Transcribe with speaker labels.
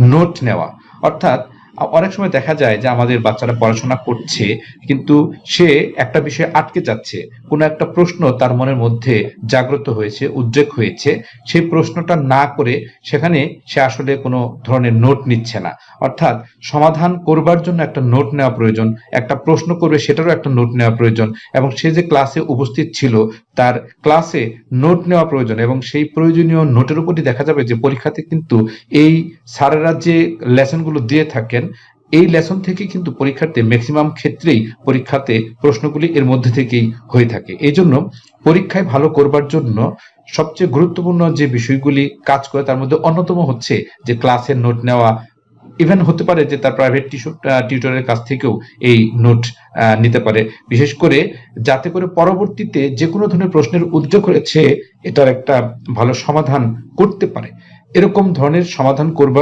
Speaker 1: Note নেওয়া। অর্থাৎ অনেক সময় দেখা যায় যে আমাদের বাচ্চারা পড়াশোনা করছে, কিন্তু সে একটা বিষয়ে আটকে যাচ্ছে। কোনো একটা প্রশ্ন তার মনের মধ্যে জাগ্রত হয়েছে, উদ্রেক হয়েছে। সেই প্রশ্নটা না করে সেখানে সে আসলে কোনো ধরনের নোট নিচ্ছে না। অর্থাৎ সমাধান করবার জন্য একটা নোট নেওয়া প্রয়োজন, একটা প্রশ্ন করবে সেটারও একটা নোট নেওয়া প্রয়োজন এবং সে যে ক্লাসে উপস্থিত ছিল তার ক্লাসে নোট নেওয়া প্রয়োজন এবং সেই প্রয়োজনীয় নোটের উপরই দেখা যাবে যে পরীক্ষাতে কিন্তু এই স্যারেরা যে লেসনগুলো দিয়ে থাকেন এই লেসন থেকে কিন্তু পরীক্ষার্থী ম্যাক্সিমাম ক্ষেত্রেই পরীক্ষাতে প্রশ্নগুলি এর মধ্যে থেকেই হয়ে থাকে। এই জন্য পরীক্ষায় ভালো করবার জন্য সবচেয়ে গুরুত্বপূর্ণ যে বিষয়গুলি কাজ করে তার মধ্যে অন্যতম হচ্ছে যে ক্লাসের নোট নেওয়া। ইভেন হতে পারে যে তার প্রাইভেট টিউটরের কাছ থেকেও এই নোট নিতে পারে। বিশেষ করে যাতে করে পরবর্তীতে যে কোনো ধরনের প্রশ্নের উদ্যোগ হয়েছে এটার একটা ভালো সমাধান করতে পারে। এরকম ধরনের সমাধান করবার